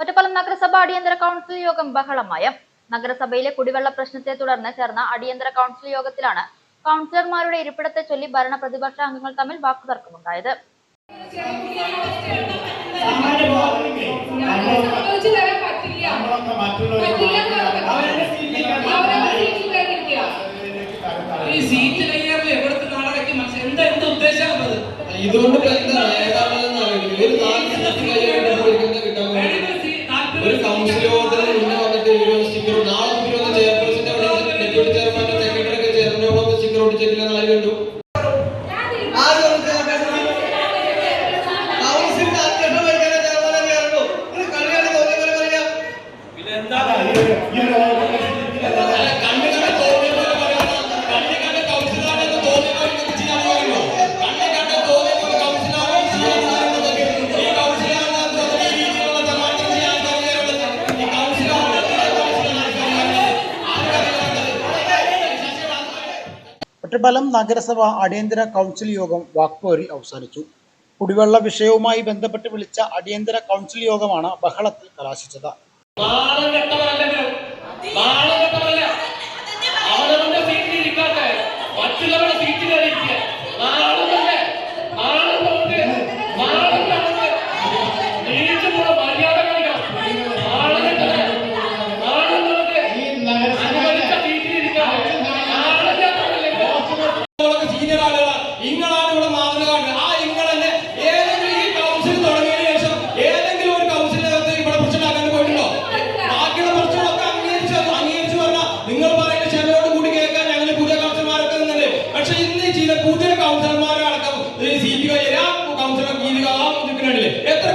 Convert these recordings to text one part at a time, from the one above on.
ഒറ്റപ്പാലം നഗരസഭ അടിയന്തര കൗൺസിൽ യോഗം ബഹളമയം. നഗരസഭയിലെ കുടിവെള്ള പ്രശ്നത്തെ തുടർന്ന് ചേർന്ന അടിയന്തര കൗൺസിൽ യോഗത്തിലാണ് കൗൺസിലർമാരുടെ ഇരിപ്പിടത്തെ ചൊല്ലി ഭരണ പ്രതിപക്ഷ അംഗങ്ങൾ തമ്മിൽ വാക്കുതർക്കമുണ്ടായത്. സംഭവിച്ചു ഒറ്റപ്പാലം നഗരസഭ അടിയന്തര കൗൺസിൽ യോഗം വാക്പോരിൽ അവസാനിച്ചു. കുടിവെള്ള വിഷയവുമായി ബന്ധപ്പെട്ട് വിളിച്ച അടിയന്തര കൗൺസിൽ യോഗമാണ് ബഹളത്തിൽ കലാശിച്ചത്. മറ്റുള്ളവരുടെ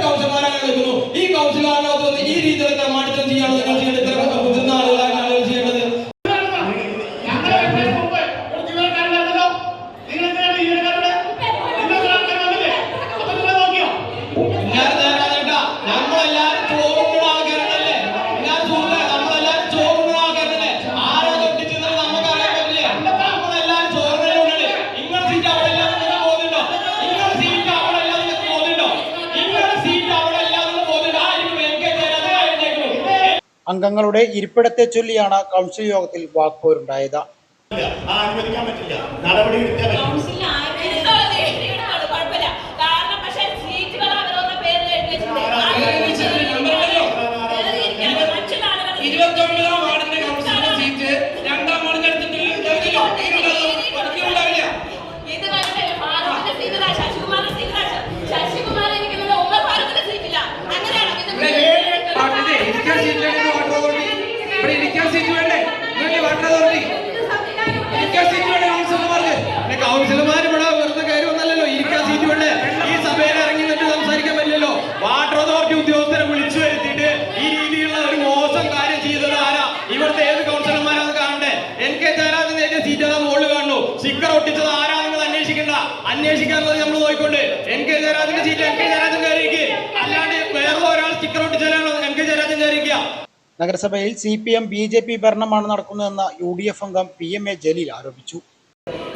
കൗൺസിലർമാരാണ് നിൽക്കുന്നു. ഈ കൗൺസിലറിനകത്ത് വന്ന് ഈ രീതിയിലൊക്കെ മാറ്റം ചെയ്യാനുള്ള നിങ്ങൾ ചെയ്യേണ്ടത് അംഗങ്ങളുടെ ഇരിപ്പിടത്തെ ചൊല്ലിയാണ് കൗൺസിൽ യോഗത്തിൽ വാക്പോരുണ്ടായത് ആ അനുവദിക്കാൻ പറ്റില്ല. നടപടി കെ ജയരാജന്റെ സീറ്റ് കെ ജയരാജൻ കയറിയിരിക്കുക അല്ലാണ്ട് വേറെ ഒരാൾ സ്റ്റിക്കർ ഒട്ടിച്ചാലാണോ എൻ കെ ജയരാജൻ കയറിയിരിക്കുക. നഗരസഭയിൽ C P M B J P ഭരണമാണ് നടക്കുന്നതെന്ന് യു ഡി എഫ് അംഗം പി എം എ ജലീൽ ആരോപിച്ചു.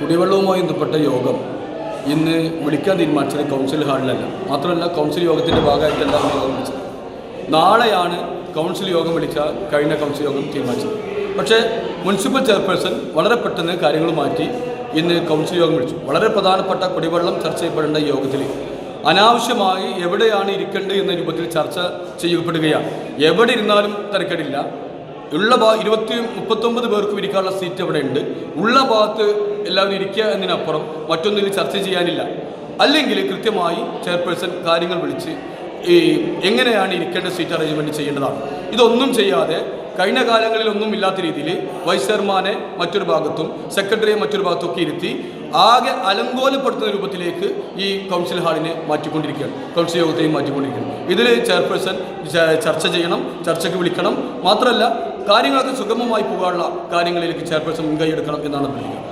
കുടിവെള്ളവുമായി ബന്ധപ്പെട്ട യോഗം ഇന്ന് വിളിക്കാൻ തീരുമാനിച്ചത് കൗൺസിൽ ഹാളിലല്ല. മാത്രമല്ല കൗൺസിൽ യോഗത്തിന്റെ ഭാഗമായിട്ടല്ല നാളെയാണ് കൗൺസിൽ യോഗം വിളിച്ച കഴിഞ്ഞ കൗൺസിൽ യോഗം തീരുമാനിച്ചത്. പക്ഷേ മുനിസിപ്പൽ ചെയർപേഴ്സൺ വളരെ പെട്ടെന്ന് കാര്യങ്ങൾ മാറ്റി ഇന്ന് കൗൺസിൽ യോഗം വിളിച്ചു. വളരെ പ്രധാനപ്പെട്ട കുടിവെള്ളം ചർച്ച ചെയ്യപ്പെടേണ്ട യോഗത്തിൽ അനാവശ്യമായി എവിടെയാണ് ഇരിക്കേണ്ടത് എന്ന രൂപത്തിൽ ചർച്ച ചെയ്യപ്പെടുകയാണ്. എവിടെ ഇരുന്നാലും തിരക്കേടില്ല. ഉള്ള ഭാ ഇരുപത്തി മുപ്പത്തൊമ്പത് പേർക്കും ഇരിക്കാനുള്ള സീറ്റ് അവിടെ ഉണ്ട്. ഉള്ള ഭാഗത്ത് എല്ലാവരും ഇരിക്കുക എന്നതിനപ്പുറം മറ്റൊന്നിൽ ചർച്ച ചെയ്യാനില്ല. അല്ലെങ്കിൽ കൃത്യമായി ചെയർപേഴ്സൺ കാര്യങ്ങൾ വിളിച്ച് ഈ എങ്ങനെയാണ് ഇരിക്കേണ്ട സീറ്റ് അറേഞ്ച്മെന്റ് ചെയ്യേണ്ടതാണ്. ഇതൊന്നും ചെയ്യാതെ കഴിഞ്ഞ കാലങ്ങളിലൊന്നും ഇല്ലാത്ത രീതിയിൽ വൈസ് ചെയർമാനെ മറ്റൊരു ഭാഗത്തും സെക്രട്ടറിയെ മറ്റൊരു ഭാഗത്തും ഒക്കെ ഇരുത്തി ആകെ അലങ്കോലപ്പെടുത്തുന്ന രൂപത്തിലേക്ക് ഈ കൗൺസിൽ ഹാളിനെ മാറ്റിക്കൊണ്ടിരിക്കുകയാണ്. കൗൺസിൽ യോഗത്തെയും മാറ്റിക്കൊണ്ടിരിക്കുകയാണ്. ഇതിൽ ചെയർപേഴ്സൺ ചർച്ച ചെയ്യണം ചർച്ചയ്ക്ക് വിളിക്കണം. മാത്രമല്ല കാര്യങ്ങളൊക്കെ സുഗമമായി പോകാനുള്ള കാര്യങ്ങളിലേക്ക് ചെയർപേഴ്സൺ മുൻകൈ എടുക്കണം എന്നാണ് പറയുന്നത്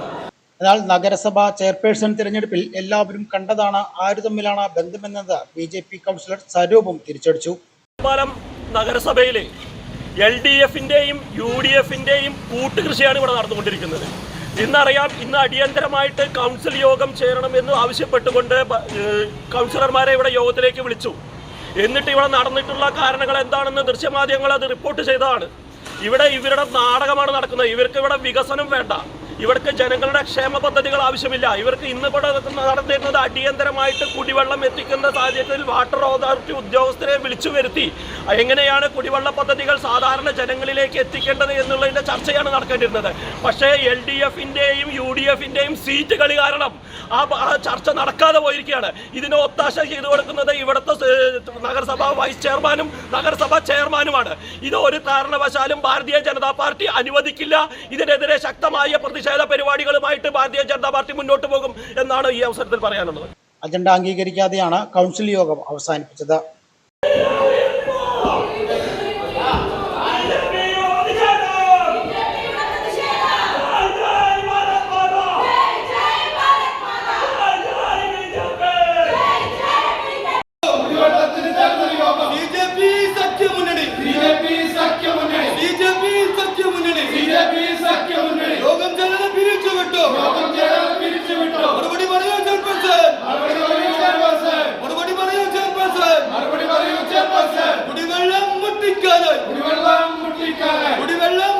എന്നാൽ നഗരസഭ ചെയർപേഴ്സൺ തിരഞ്ഞെടുപ്പിൽ എല്ലാവരും കണ്ടതാണ് ആര് തമ്മിലാണ് ബന്ധമെന്നത്. B J P councillor Swaroopam തിരിച്ചടിച്ചു. നഗരസഭയിലെ എൽ ഡി എഫിന്റെയും യു ഡി എഫിന്റെയും കൂട്ടുകൃഷിയാണ് ഇവിടെ നടന്നുകൊണ്ടിരിക്കുന്നത്. ഇന്നറിയാം ഇന്ന് അടിയന്തരമായിട്ട് കൗൺസിൽ യോഗം ചേരണമെന്ന് ആവശ്യപ്പെട്ടുകൊണ്ട് കൗൺസിലർമാരെ ഇവിടെ യോഗത്തിലേക്ക് വിളിച്ചു. എന്നിട്ട് ഇവിടെ നടന്നിട്ടുള്ള കാരണങ്ങൾ എന്താണെന്ന് ദൃശ്യമാധ്യമങ്ങൾ അത് റിപ്പോർട്ട് ചെയ്തതാണ്. ഇവിടെ ഇവരുടെ നാടകമാണ് നടക്കുന്നത്. ഇവർക്ക് ഇവിടെ വികസനം വേണ്ട. ഇവർക്ക് ജനങ്ങളുടെ ക്ഷേമ പദ്ധതികൾ ആവശ്യമില്ല. ഇവർക്ക് ഇന്ന് ഇവിടെ നടന്നിരുന്നത് അടിയന്തരമായിട്ട് കുടിവെള്ളം എത്തിക്കുന്ന സാഹചര്യത്തിൽ വാട്ടർ അതോറിറ്റി ഉദ്യോഗസ്ഥരെ വിളിച്ചു വരുത്തി. എങ്ങനെയാണ് കുടിവെള്ള പദ്ധതികൾ സാധാരണ ജനങ്ങളിലേക്ക് എത്തിക്കേണ്ടത് എന്നുള്ളതിന്റെ ചർച്ചയാണ് നടക്കേണ്ടിരുന്നത് പക്ഷേ എൽ ഡി എഫിന്റെയും യു ഡി എഫിന്റെയും സീറ്റ് കളി കാരണം ആ ചർച്ച നടക്കാതെ പോയിരിക്കുകയാണ്. ഇതിന് ഒത്താശ ചെയ്തു കൊടുക്കുന്നത് ഇവിടുത്തെ നഗരസഭാ വൈസ് ചെയർമാനും നഗരസഭാ ചെയർമാനുമാണ് ഇത് ഒരു കാരണവശാലും ഭാരതീയ ജനതാ പാർട്ടി അനുവദിക്കില്ല. ഇതിനെതിരെ ശക്തമായ പ്രതിഷേധ പരിപാടികളുമായിട്ട് ഭാരതീയ ജനതാ പാർട്ടി മുന്നോട്ട് പോകും എന്നാണ് ഈ അവസരത്തിൽ പറയാനുള്ളത്. അജണ്ട അംഗീകരിക്കാതെയാണ് കൗൺസിൽ യോഗം അവസാനിപ്പിച്ചത്. കുടിവെള്ളം മുട്ടിക്കാതെ. കുടിവെള്ളം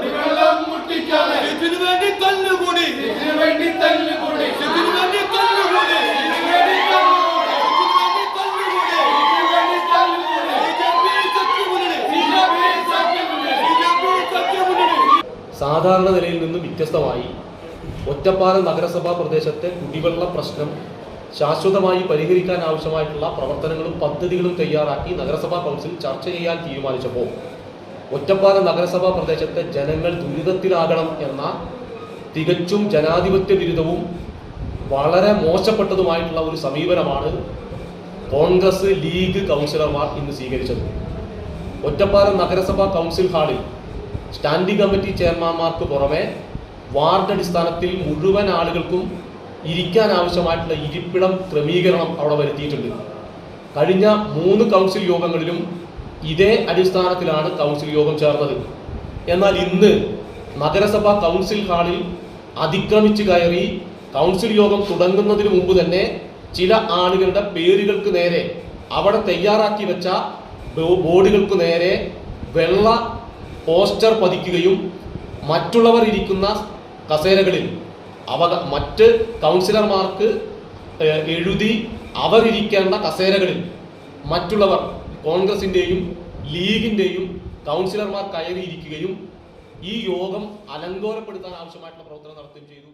കുടിവെള്ളം വേണ്ടി ഇതിനു വേണ്ടി തല്ലുകൂടി. ഇതിനു വേണ്ടി തല്ലുകൂടി. ഇതിനു വേണ്ടി തല്ലുകൂടി. സാധാരണ നിലയിൽ നിന്നും വ്യത്യസ്തമായി ഒറ്റപ്പാലം നഗരസഭാ പ്രദേശത്തെ കുടിവെള്ള പ്രശ്നം ശാശ്വതമായി പരിഹരിക്കാൻ ആവശ്യമായിട്ടുള്ള പ്രവർത്തനങ്ങളും പദ്ധതികളും തയ്യാറാക്കി നഗരസഭാ കൗൺസിൽ ചർച്ച ചെയ്യാൻ തീരുമാനിച്ചപ്പോൾ ഒറ്റപ്പാലം നഗരസഭാ പ്രദേശത്തെ ജനങ്ങൾ ദുരിതത്തിലാകണം എന്ന തികച്ചും ജനാധിപത്യ വിരുദ്ധവും വളരെ മോശപ്പെട്ടതുമായിട്ടുള്ള ഒരു സമീപനമാണ് കോൺഗ്രസ് ലീഗ് കൗൺസിലർമാർ ഇന്ന് സ്വീകരിച്ചത്. ഒറ്റപ്പാലം നഗരസഭാ കൗൺസിൽ ഹാളിൽ സ്റ്റാൻഡിംഗ് കമ്മിറ്റി ചെയർമാൻമാർക്ക് പുറമെ വാർഡ് അടിസ്ഥാനത്തിൽ മുഴുവൻ ആളുകൾക്കും ഇരിക്കാൻ ആവശ്യമായിട്ടുള്ള ഇരിപ്പിടം ക്രമീകരണം അവിടെ വരുത്തിയിട്ടുണ്ട്. കഴിഞ്ഞ മൂന്ന് കൗൺസിൽ യോഗങ്ങളിലും ഇതേ അടിസ്ഥാനത്തിലാണ് കൗൺസിൽ യോഗം ചേർന്നത്. എന്നാൽ ഇന്ന് നഗരസഭാ കൗൺസിൽ ഹാളിൽ അതിക്രമിച്ച് കയറി കൗൺസിൽ യോഗം തുടങ്ങുന്നതിന് മുമ്പ് തന്നെ ചില ആളുകളുടെ പേരുകൾക്ക് നേരെ അവിടെ തയ്യാറാക്കി വെച്ച ബോർഡുകൾക്ക് നേരെ വെള്ള പോസ്റ്റർ പതിക്കുകയും മറ്റുള്ളവർ ഇരിക്കുന്ന കസേരകളിൽ അവ മറ്റ് കൗൺസിലർമാർക്ക് എഴുതി അവരിരിക്കേണ്ട കസേരകളിൽ മറ്റുള്ളവർ കോൺഗ്രസിന്റെയും ലീഗിന്റെയും കൗൺസിലർമാർ കയറിയിരിക്കുകയും ഈ യോഗം അലങ്കോലപ്പെടുത്താൻ ആവശ്യമായിട്ടുള്ള പ്രവർത്തനം നടത്തുകയും ചെയ്തു.